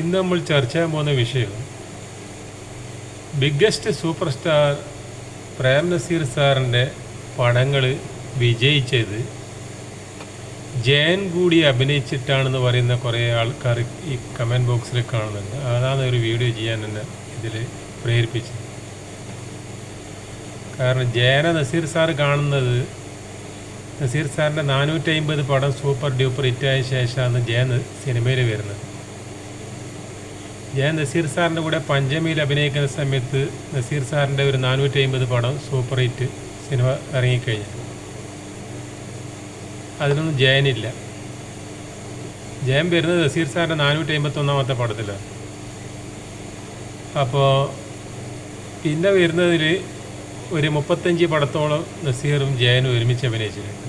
ഇന്ന് നമ്മൾ ചർച്ച ചെയ്യാൻ പോകുന്ന വിഷയം biggest super star Prem Nazir സാറിന്റെ പടങ്ങൾ വിജയിച്ചത് ജയൻ കൂടി അഭിനയിച്ചിട്ടാണെന്ന് പറയുന്ന കുറേ ആൾക്കാർ ഈ കമന്റ് ബോക്സിൽ കാണുന്നുണ്ട്. അതാണ് ഒരു വീഡിയോ ചെയ്യാൻ എന്നെ ഇതിൽ പ്രേരിപ്പിച്ചത്. കാരണം ജയന നസീർ സാർ കാണുന്നത് നസീർ സാറിന്റെ നാനൂറ്റി അമ്പത് പടം സൂപ്പർ ഡ്യൂപ്പർ ഹിറ്റായ ശേഷമാണ് ജയൻ സിനിമയിൽ വരുന്നത്. ജയൻ നസീർ സാറിന്റെ കൂടെ പഞ്ചമിയിൽ അഭിനയിക്കുന്ന സമയത്ത് നസീർ സാറിന്റെ ഒരു നാനൂറ്റി അമ്പത് പടം സൂപ്പർ ഹിറ്റ് സിനിമ ഇറങ്ങിക്കഴിഞ്ഞു. അതിനൊന്നും ജയനില്ല. ജയൻ വരുന്നത് നസീർ സാറിന്റെ നാനൂറ്റി അമ്പത്തൊന്നാമത്തെ പടത്തിലാണ്. അപ്പോൾ പിന്നെ വരുന്നതിൽ ഒരു മുപ്പത്തഞ്ച് പടത്തോളം നസീറും ജയനും ഒരുമിച്ച് അഭിനയിച്ചിട്ടുണ്ട്.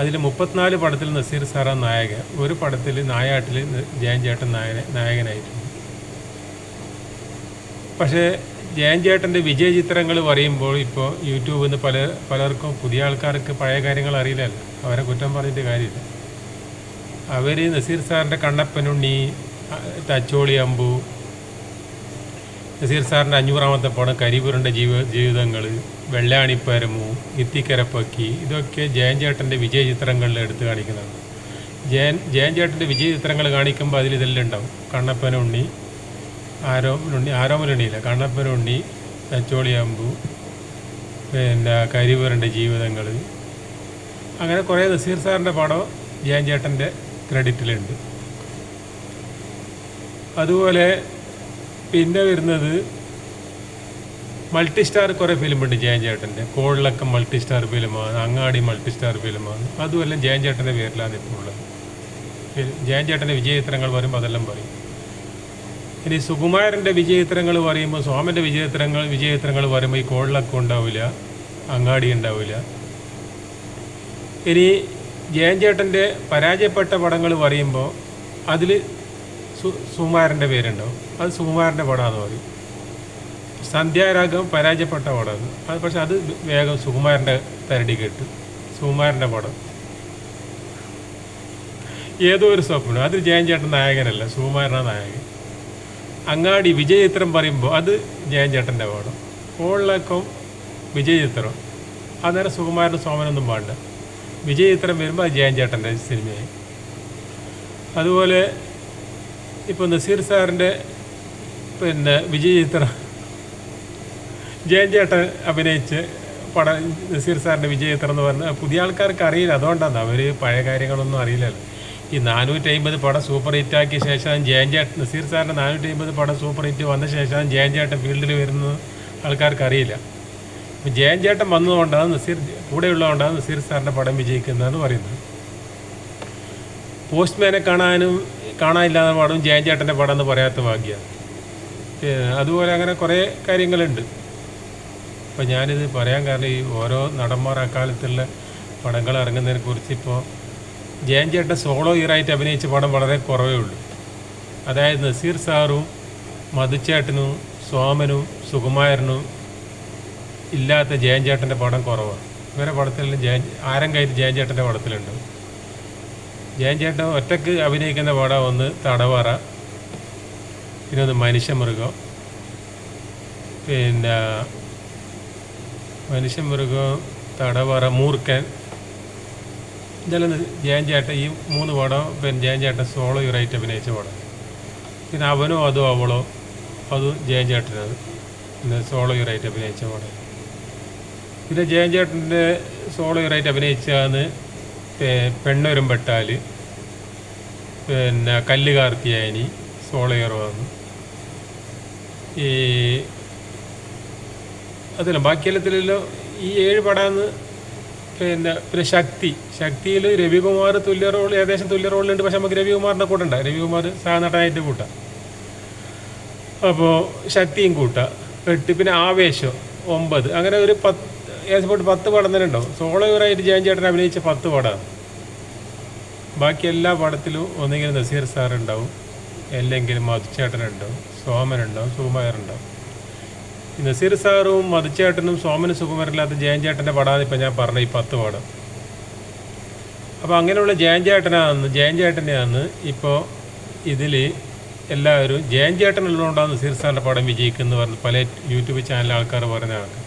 അതിൽ മുപ്പത്തിനാല് പടത്തിൽ നസീർ സാറാ നായകൻ. ഒരു പടത്തിൽ നായാട്ടിൽ ജയൻ ചേട്ടൻ നായക നായകനായിട്ടുണ്ട്. പക്ഷേ ജയൻ ചേട്ടന്റെ വിജയ ചിത്രങ്ങൾ പറയുമ്പോൾ ഇപ്പോൾ യൂട്യൂബിൽ നിന്ന് പല പലർക്കും പുതിയ ആൾക്കാർക്ക് പഴയ കാര്യങ്ങൾ അറിയില്ലല്ലോ. അവരെ കുറ്റം പറഞ്ഞിട്ട് കാര്യമില്ല. അവർ നസീർ സാറിന്റെ കണ്ണപ്പനുണ്ണി തച്ചോളി അമ്പു നസീർ സാറിന്റെ അഞ്ഞൂറാമത്തെ പടം കരിപുരന്റെ ജീവ ജീവിതങ്ങൾ വെള്ളാണിപ്പരമു ഇത്തിക്കരപ്പക്കി ഇതൊക്കെ ജയൻ ചേട്ടന്റെ വിജയ ചിത്രങ്ങളിൽ എടുത്ത് കാണിക്കുന്നതാണ്. ജയൻ ജയൻ ചേട്ടന്റെ വിജയ ചിത്രങ്ങൾ കാണിക്കുമ്പോൾ അതിൽ ഇതെല്ലാം ഉണ്ടാവും. കണ്ണപ്പനുണ്ണി ആരോമനുണ്ണി ആരോമനുണ്ണിയില്ല കണ്ണപ്പനുണ്ണി തച്ചോളിയമ്പു പിന്നെ കരിപുരന്റെ ജീവിതങ്ങൾ. അങ്ങനെ കുറേ നസീർ സാറിന്റെ പടം ജയൻ ചേട്ടന്റെ ക്രെഡിറ്റിലുണ്ട്. അതുപോലെ പിന്നെ വരുന്നത് മൾട്ടി സ്റ്റാർ കുറേ ഫിലിമുണ്ട് ജയൻ ചേട്ടന്റെ. കോളിലക്കം മൾട്ടി സ്റ്റാർ ഫിലിമാണ് അങ്ങാടി മൾട്ടി സ്റ്റാർ ഫിലിമാണ് അതുമെല്ലാം ജയൻ ചേട്ടന്റെ പേരിലാണ് ഇപ്പോൾ ഉള്ളത്. ജയൻ ചേട്ടന്റെ വിജയചിത്രങ്ങൾ പറയുമ്പോൾ അതെല്ലാം പറയും. ഇനി സുകുമാരന്റെ വിജയചിത്രങ്ങൾ പറയുമ്പോൾ സോമന്റെ വിജയചിത്രങ്ങൾ വിജയചിത്രങ്ങൾ പറയുമ്പോൾ ഈ കോഴിലക്കം ഉണ്ടാവില്ല അങ്ങാടി ഉണ്ടാവില്ല. ഇനി ജയൻ ചേട്ടന്റെ പരാജയപ്പെട്ട പടങ്ങൾ പറയുമ്പോൾ അതിൽ സുകുമാരന്റെ പേരുണ്ടാവും. അത് സുകുമാരന്റെ പടമാണെന്ന് പറയും. സന്ധ്യാരാഗം പരാജയപ്പെട്ട പടമാണ് അത് പക്ഷെ അത് വേഗം സുകുമാരന്റെ തരടി കേട്ട്. സുകുമാരന്റെ പടം. ഏതോ ഒരു സ്വപ്നം. അത് ജയൻ ചേട്ടൻ നായകനല്ല സുകുമാരനാണ് നായകൻ. അങ്ങാടി വിജയചിത്രം പറയുമ്പോൾ അത് ജയൻ ചേട്ടന്റെ പടം. കോളിലക്കം വിജയചിത്രം. അന്നേരം സുകുമാരനും സോമനൊന്നും പാടില്ല. വിജയചിത്രം വരുമ്പോൾ അത് ജയൻ ചേട്ടന്റെ സിനിമയായി. അതുപോലെ ഇപ്പോൾ നസീർ സാറിന്റെ പിന്നെ വിജയചിത്രം ജയൻ ചേട്ടൻ അഭിനയിച്ച് പടം നസീർ സാറിന്റെ വിജയത്ര എന്ന് പറഞ്ഞ പുതിയ ആൾക്കാർക്ക് അറിയില്ല. അതുകൊണ്ടാണ് അവർ പഴയ കാര്യങ്ങളൊന്നും അറിയില്ലല്ലോ. ഈ നാനൂറ്റി അമ്പത് പടം സൂപ്പർ ഹിറ്റ് ആക്കിയ ശേഷം ജയൻ ചേട്ടൻ നസീർ സാറിന്റെ നാനൂറ്റി അമ്പത് പടം സൂപ്പർ ഹിറ്റ് വന്ന ശേഷം ജയൻ ചേട്ടൻ ഫീൽഡിൽ വരുന്നത് ആൾക്കാർക്ക് അറിയില്ല. ജയൻ ചേട്ടൻ വന്നതുകൊണ്ടാണ് നസീർ കൂടെയുള്ളതുകൊണ്ടാണ് നസീർ സാറിന്റെ പടം വിജയിക്കുന്നതെന്ന് പറയുന്നത്. പോസ്റ്റ്മാനെ കാണാനും കാണാനില്ലാത്ത പടം ജയൻ ചേട്ടന്റെ പടം എന്ന് പറയാത്ത ഭാഗ്യമാണ്. അതുപോലെ അങ്ങനെ കുറേ കാര്യങ്ങളുണ്ട്. അപ്പോൾ ഞാനിത് പറയാൻ കാരണം ഈ ഓരോ നടന്മാർ അക്കാലത്തുള്ള പടങ്ങൾ ഇറങ്ങുന്നതിനെ കുറിച്ച് ഇപ്പോൾ ജയൻ ചേട്ടൻ സോളോ ഇയറായിട്ട് അഭിനയിച്ച പടം വളരെ കുറവേ ഉള്ളൂ. അതായത് നസീർ സാറും മധുച്ചേട്ടനും സോമനും സുകുമാരനും ഇല്ലാത്ത ജയൻ ചേട്ടന്റെ പടം കുറവാണ്. ഇവരെ പടത്തിൽ ജയൻ ആരം കയറ്റി ജയൻ ചേട്ടന്റെ പടത്തിലുണ്ട്. ജയൻ ചേട്ടൻ ഒറ്റയ്ക്ക് അഭിനയിക്കുന്ന പടം ഒന്ന് തടവറ പിന്നെ ഒന്ന് മനുഷ്യമൃഗം പിന്നെ മനുഷ്യമൃഗം തടവറ മൂർക്കൻ. ഇതെല്ലാം ജയൻ ചേട്ടൻ ഈ മൂന്ന് പടം പിന്നെ ജയൻ ചേട്ടൻ സോളോ യുറൈറ്റ് അഭിനയിച്ച പടം. പിന്നെ അവനോ അതോ അവളോ അതും ജയൻ ചേട്ടനത് പിന്നെ സോളോ യുറൈറ്റ് അഭിനയിച്ച പടം. പിന്നെ ജയൻ ചേട്ടന്റെ സോളോ യുറൈറ്റ് അഭിനയിച്ചാന്ന് പെണ്ണൊരും പെട്ടാൽ പിന്നെ കല്ല് കാർത്തിയായനി സോളോ ഹീറോ വന്നു ഈ അതല്ല ബാക്കി എല്ലാത്തിലല്ലോ ഈ ഏഴ് പടാന്ന് പിന്നെ പിന്നെ ശക്തി. ശക്തിയിൽ രവികുമാർ തുല്യ റോൾ ഏകദേശം തുല്യ റോളിലുണ്ട് പക്ഷെ നമുക്ക് രവികുമാറിന്റെ കൂടെ ഉണ്ട് രവികുമാർ സഹനടനായിട്ട് കൂട്ടാം. അപ്പോൾ ശക്തിയും കൂട്ടാം. എട്ട് പിന്നെ ആവേശം ഒമ്പത്. അങ്ങനെ ഒരു പത്ത് ഏകദേശം പത്ത് പടം തന്നെ ഉണ്ടാവും. സോളോ ഹീറോയായിട്ട് ജയൻ ചേട്ടൻ അഭിനയിച്ച പത്ത് പടമാണ് ബാക്കി എല്ലാ പടത്തിലും ഒന്നെങ്കിലും നസീർ സാറുണ്ടാവും. അല്ലെങ്കിൽ മധുചേട്ടനുണ്ടാവും സോമനുണ്ടാവും. സുകുമാരുണ്ടാവും നസീർ സാറും മധുച്ചേട്ടനും സോമന് സുകുമാരനില്ലാത്ത ജയൻ ചേട്ടന്റെ പടാണ് ഇപ്പം ഞാൻ പറഞ്ഞ ഈ പത്ത് പാട്. അപ്പോൾ അങ്ങനെയുള്ള ജയൻ ചേട്ടനാന്ന് ജയൻ ചേട്ടനെയാണ് ഇപ്പോൾ ഇതിൽ എല്ലാവരും ജയൻ ഉള്ളതുകൊണ്ടാണ് നസീർ സാറിന്റെ പടം വിജയിക്കുന്നത് പറഞ്ഞ് പല യൂട്യൂബ് ചാനൽ ആൾക്കാർ പറയുന്നതാണ്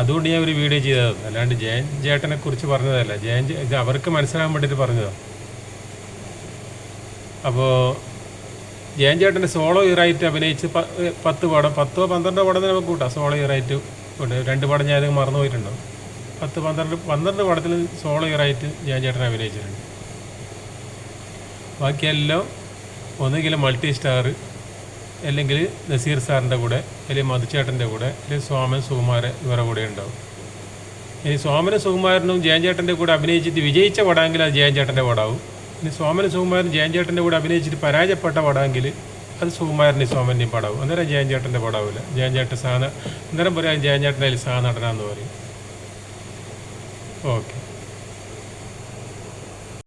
അതുകൊണ്ട് ഞാൻ ഒരു വീഡിയോ ചെയ്തതാണ്. അല്ലാണ്ട് ജയൻ ചേട്ടനെ കുറിച്ച് പറഞ്ഞതല്ല. ജയൻ ഇത് അവർക്ക് മനസ്സിലാകാൻ വേണ്ടിയിട്ട് പറഞ്ഞതാണ് അപ്പോൾ ജയൻ ചേട്ടന്റെ സോളോ ഇയറായിട്ട് അഭിനയിച്ച് പത്ത് പടം പത്തോ പന്ത്രണ്ടോ പടം നമുക്ക് കൂട്ടാം. സോളോ ഇയറായിട്ട് ഉണ്ട്. രണ്ട് പടം ഞാൻ മറന്നുപോയിട്ടുണ്ടോ മറന്നു പോയിട്ടുണ്ടോ? പത്ത് പന്ത്രണ്ട് പന്ത്രണ്ട് പടത്തിൽ സോളോ ഇയറായിട്ട് ജയൻ ചേട്ടൻ അഭിനയിച്ചിട്ടുണ്ട്. ബാക്കിയെല്ലാം ഒന്നുകിൽ മൾട്ടി സ്റ്റാർ അല്ലെങ്കിൽ നസീർ സാറിന്റെ കൂടെ അല്ലെങ്കിൽ മധുചേട്ടന്റെ കൂടെ അല്ലെങ്കിൽ സോമൻ സുകുമാരൻ ഇവരുടെ കൂടെ ഉണ്ടാവും. ഇനി സോമനും സുകുമാരനും ജയൻ ചേട്ടന്റെ കൂടെ അഭിനയിച്ചിട്ട് വിജയിച്ച പടമെങ്കിൽ അത് ജയൻ ചേട്ടന്റെ പടമാവും. ഇനി സോമനും സുകുമാരൻ ജയൻചേട്ടന്റെ കൂടെ അഭിനയിച്ചിട്ട് പരാജയപ്പെട്ട പടമെങ്കിൽ അത് സുകുമാരന്റെ സോമന്റെയും പടവും അന്നേരം ജയൻചേട്ടന്റെ പടവില്ല ജയൻചേട്ടൻ സാധനം അന്നേരം പറയാം ജയൻചേട്ടന്റെ അതിൽ അതിൽ നടനാന്ന് പറയും. ഓക്കെ.